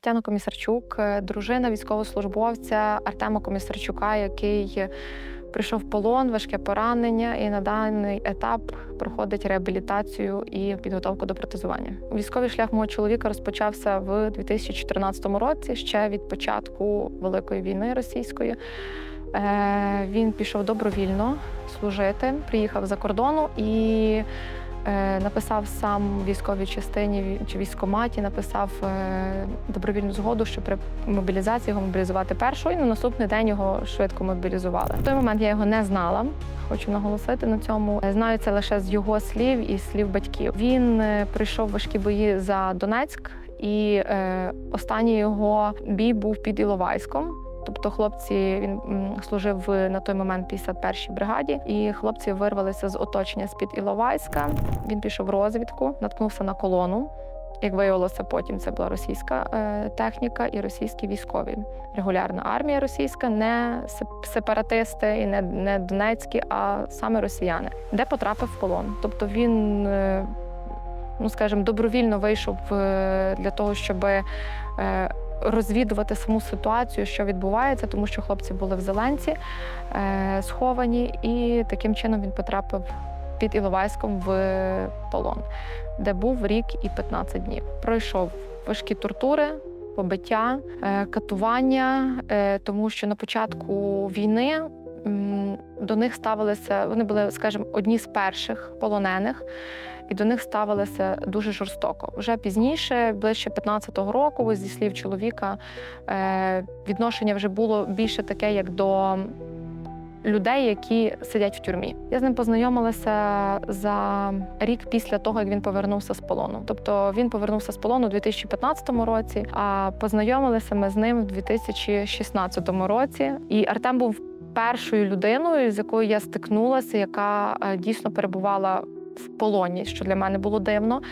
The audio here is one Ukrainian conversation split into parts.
Тетяна Комісарчук, е, дружина військовослужбовця Артема Комісарчука, який прийшов в полон, важке поранення, і на даний етап проходить реабілітацію і підготовку до протезування. Військовий шлях мого чоловіка розпочався в 2014 році, ще від початку Великої війни російської. Е, Він пішов добровільно служити, приїхав за кордону і написав сам військовій частині чи військкоматі, написав е, добровільну згоду, що при мобілізації його мобілізувати першого, і на наступний день його швидко мобілізували. В той момент я його не знала. Хочу наголосити на цьому. Е, Знаю це лише з його слів і слів батьків. Він е, прийшов важкі бої за Донецьк, і е, останній його бій був під Іловайськом. Тобто хлопці він служив на той момент 51-й бригаді, і хлопці вирвалися з оточення з-під Іловайська. Він пішов в розвідку, наткнувся на колону. Як виявилося, потім це була російська е, техніка і російські військові. Регулярна армія російська, не сепаратисти і не, не донецькі, а саме росіяни, де потрапив в полон. Тобто він, е, ну скажімо, добровільно вийшов е, для того, щоб розвідувати саму ситуацію, що відбувається, тому що хлопці були в Зеленці е, сховані, і таким чином він потрапив під Іловайськом в полон, де був рік і 15 днів. Пройшов важкі тортури. Побиття, е, катування, е, тому що на початку війни до них ставилися, вони були, скажімо, одні з перших полонених, і до них ставилися дуже жорстоко. Вже пізніше, ближче 15-го року, зі слів чоловіка, е, відношення вже було більше таке, як до людей, які сидять в тюрмі. Я з ним познайомилася за рік після того, як він повернувся з полону. Тобто він повернувся з полону у 2015 році, а познайомилися ми з ним в 2016 році. І Артем був першою людиною, з якою я стикнулася, яка е, дійсно перебувала в полоні, що для мене було дивно.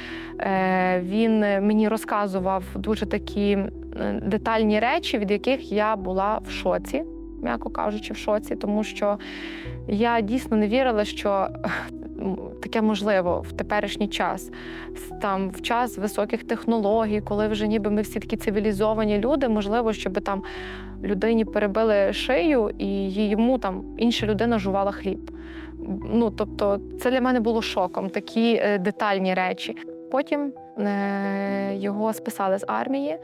Е, Він мені розказував дуже такі детальні речі, від яких я була в шоці, м'яко кажучи, в шоці, тому що я дійсно не вірила, що таке можливо в теперішній час. Там в час високих технологій, коли вже ніби ми всі такі цивілізовані люди, можливо, щоб там людині перебили шию і йому там інша людина жувала хліб. Ну тобто, це для мене було шоком, такі е, детальні речі. Потім е, його списали з армії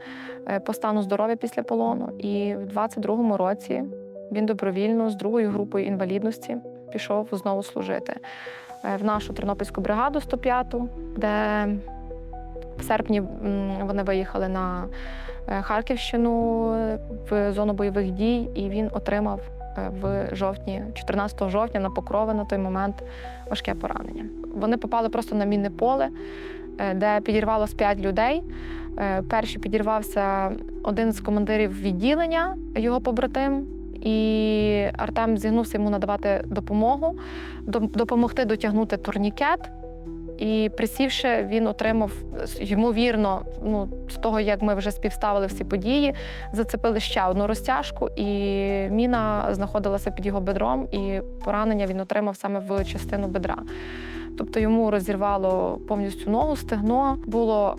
е, по стану здоров'я після полону, і в 22-му році він добровільно з другою групою інвалідності пішов знову служити в нашу тернопільську бригаду 105-ту, де в серпні вони виїхали на е, Харківщину е, в зону бойових дій, і він отримав е, в жовтні, 14 жовтня на покрови на той момент важке поранення. Вони попали просто на мінне поле, е, де підірвалося 5 людей. Е, Перший підірвався один з командирів відділення, його побратим. І Артем зігнувся йому надавати допомогу, допомогти дотягнути турнікет. І присівши, він отримав ймовірно, ну з того, як ми вже співставили всі події, зацепили ще одну розтяжку, і міна знаходилася під його бедром, і поранення він отримав саме в частину бедра. Тобто йому розірвало повністю ногу, стегно. Було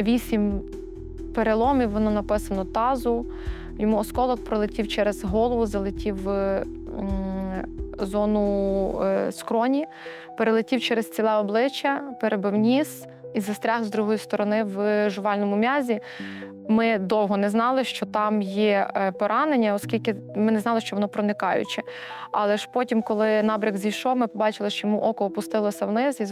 вісім переломів, воно написано тазу. Йому осколок пролетів через голову, залетів в зону е, скроні, перелетів через ціле обличчя, перебив ніс і застряг з другої сторони в жувальному м'язі. Ми довго не знали, що там є е, поранення, оскільки ми не знали, що воно проникаюче. Але ж потім, коли набряк зійшов, ми побачили, що йому око опустилося вниз, і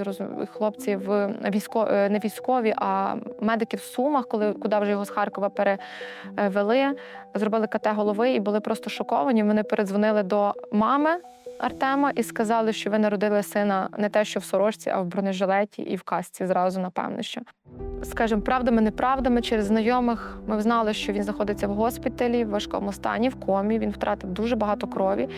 хлопці в військо... е, не військові, а медики в Сумах, коли куди вже його з Харкова перевели, зробили КТ голови і були просто шоковані. Вони передзвонили до мами Артема і сказали, що ви народили сина не те, що в сорочці, а в бронежилеті і в касці зразу, напевно, що. Скажімо, правдами, неправдами через знайомих ми знали, що він знаходиться в госпіталі в важкому стані, в комі. Він втратив дуже багато крові.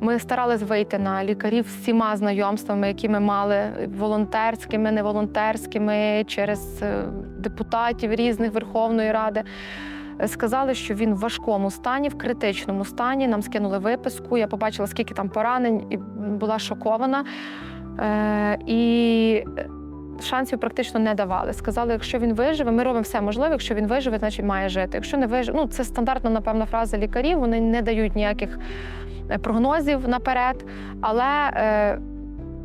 Ми старались вийти на лікарів всіма знайомствами, які ми мали волонтерськими, неволонтерськими, через е, депутатів різних Верховної Ради. Сказали, що він в важкому стані, в критичному стані. Нам скинули виписку. Я побачила, скільки там поранень, і була шокована. Е, і шансів практично не давали. Сказали, якщо він виживе, ми робимо все можливе. Якщо він виживе, значить має жити. Якщо не виживе, ну це стандартна, напевно, фраза лікарів. Вони не дають ніяких е, прогнозів наперед. Але е,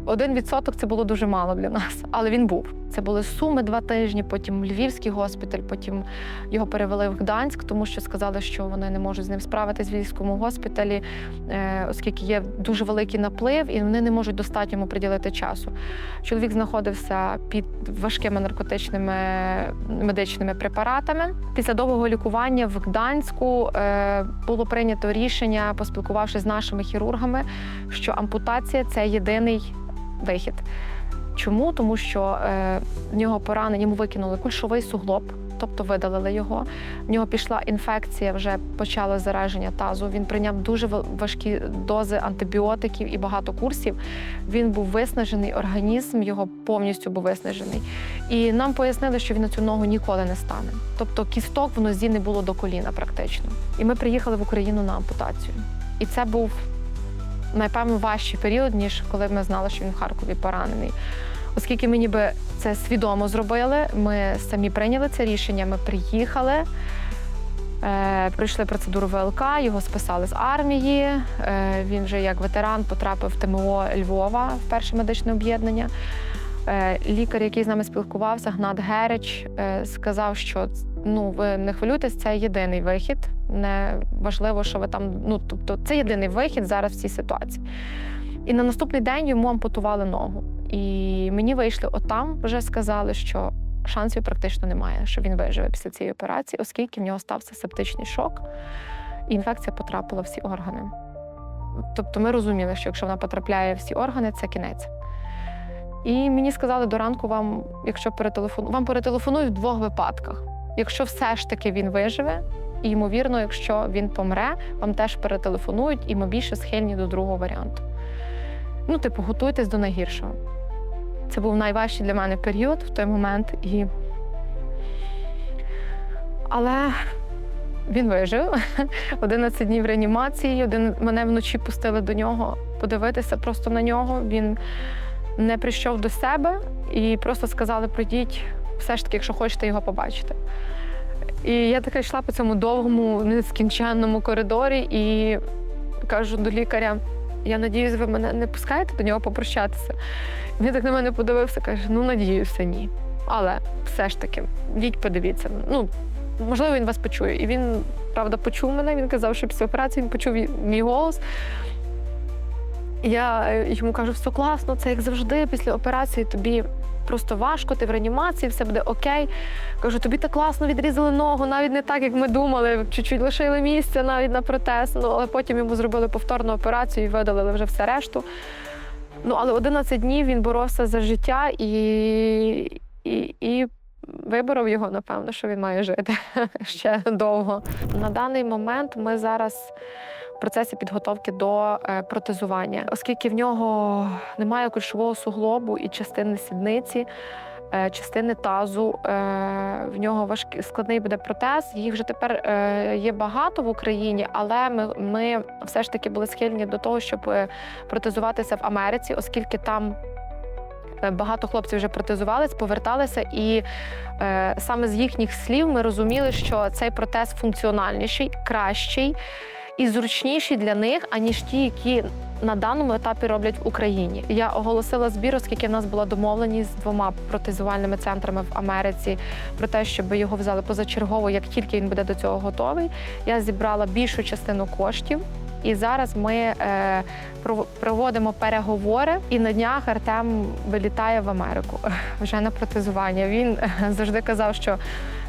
один відсоток це було дуже мало для нас, але він був. Це були суми два тижні, потім Львівський госпіталь, потім його перевели в Гданськ, тому що сказали, що вони не можуть з ним справитись в Львівському госпіталі, е, оскільки є дуже великий наплив, і вони не можуть достатньо йому приділити часу. Чоловік знаходився під важкими наркотичними медичними препаратами. Після довгого лікування в Гданську е, було прийнято рішення, поспілкувавшись з нашими хірургами, що ампутація це єдиний вихід. Чому? Тому що е, в нього поранення, йому викинули кульшовий суглоб, тобто видалили його. В нього пішла інфекція, вже почало зараження тазу. Він прийняв дуже важкі дози антибіотиків і багато курсів. Він був виснажений, організм його повністю був виснажений. І нам пояснили, що він на цю ногу ніколи не стане. Тобто кісток в нозі не було до коліна практично. І ми приїхали в Україну на ампутацію. І це був напевно важчий період, ніж коли ми знали, що він в Харкові поранений. Оскільки ми ніби це свідомо зробили, ми самі прийняли це рішення. Ми приїхали, е, пройшли процедуру ВЛК, його списали з армії. Е, він вже як ветеран потрапив в ТМО Львова в перше медичне об'єднання. Е, лікар, який з нами спілкувався, Гнат Герич, е, сказав, що ну ви не хвилюйтесь, це єдиний вихід. Не важливо, що ви там. Ну тобто, це єдиний вихід зараз в цій ситуації. І на наступний день йому ампутували ногу. І мені вийшли отам, вже сказали, що шансів практично немає, що він виживе після цієї операції, оскільки в нього стався септичний шок, і інфекція потрапила в всі органи. Тобто ми розуміли, що якщо вона потрапляє в всі органи, це кінець. І мені сказали до ранку вам, якщо перетелефону, вам перетелефонують в двох випадках. Якщо все ж таки він виживе, і ймовірно, якщо він помре, вам теж перетелефонують, і ми більше схильні до другого варіанту. Ну, типу, готуйтесь до найгіршого. Це був найважчий для мене період в той момент. І... Але він вижив 11 днів реанімації. Один мене вночі пустили до нього подивитися просто на нього. Він не прийшов до себе і просто сказали: прийдіть, все ж таки, якщо хочете його побачити. І я така йшла по цьому довгому, нескінченному коридорі і кажу до лікаря: я надіюсь, ви мене не пускаєте до нього попрощатися. Він так на мене подивився, каже: ну надіюся, ні. Але все ж таки, йдіть, подивіться. Ну, можливо, він вас почує. І він, правда, почув мене. Він казав, що після операції він почув мій голос. Я е, йому кажу, все класно, це як завжди, після операції тобі просто важко, ти в реанімації, все буде окей. Кажу, тобі так класно відрізали ногу, навіть не так, як ми думали. Чуть-чуть лишили місця навіть на протез. Ну, але потім йому зробили повторну операцію і видалили вже все решту. Ну, але 11 днів він боровся за життя і, і, і виборов його, напевно, що він має жити ще довго. На даний момент ми зараз процесі підготовки до е, протезування, оскільки в нього немає кульшового суглобу і частини сідниці. е, Частини тазу, е, в нього важкий складний буде протез. Їх вже тепер є багато в Україні, але ми, ми все ж таки були схильні до того, щоб протезуватися в Америці, оскільки там багато хлопців вже протезувались, поверталися, і саме з їхніх слів ми розуміли, що цей протез функціональніший, кращий і зручніший для них, аніж ті, які на даному етапі роблять в Україні. Я оголосила збір, оскільки в нас була домовленість з двома протезувальними центрами в Америці про те, щоб його взяли позачергово, як тільки він буде до цього готовий. Я зібрала більшу частину коштів. І зараз ми е, проводимо переговори, і на днях Артем вилітає в Америку вже на протезування. Він е, завжди казав, що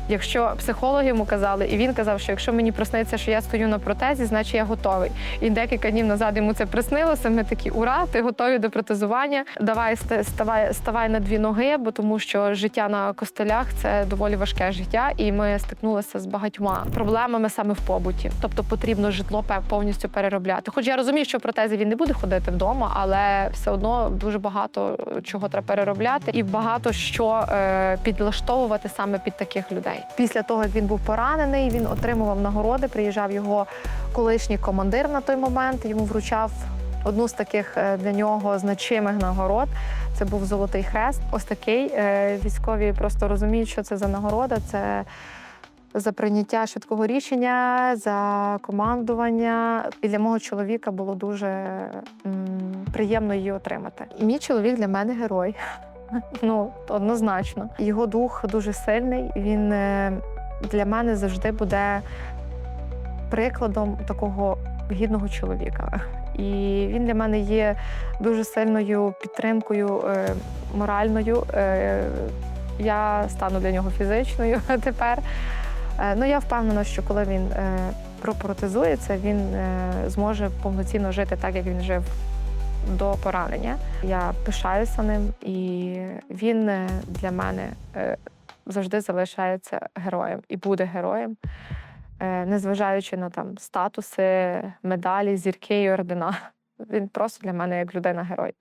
якщо психологи йому казали, і він казав, що якщо мені присниться, що я стою на протезі, значить я готовий. І декілька днів назад йому це приснилося. Ми такі ура, ти готові до протезування. Давай ставай, ставай на дві ноги, бо тому що життя на костелях це доволі важке життя, і ми стикнулися з багатьма проблемами саме в побуті. Тобто потрібно житло повністю переробляти. Хоч я розумію, що в протезі він не буде ходити вдома, але все одно дуже багато чого треба переробляти і багато що е, підлаштовувати саме під таких людей. Після того, як він був поранений, він отримував нагороди. Приїжджав його колишній командир на той момент. Йому вручав Одну з таких е, для нього значимих нагород це був Золотий Хрест. Ось такий. Е, Військові просто розуміють, що це за нагорода. Це за прийняття швидкого рішення, за командування. І для мого чоловіка було дуже м, приємно її отримати. Мій чоловік для мене герой. Ну, однозначно. Його дух дуже сильний. Він е, для мене завжди буде прикладом такого гідного чоловіка. І він для мене є дуже сильною підтримкою е, моральною. Е, я стану для нього фізичною тепер. Е, ну, я впевнена, що коли він е, пропротезується, він е, зможе повноцінно жити так, як він жив до поранення. Я пишаюся ним, і він е, для мене е, завжди залишається героєм і буде героєм, е, незважаючи на там статуси, медалі, зірки і ордена. Він просто для мене як людина герой.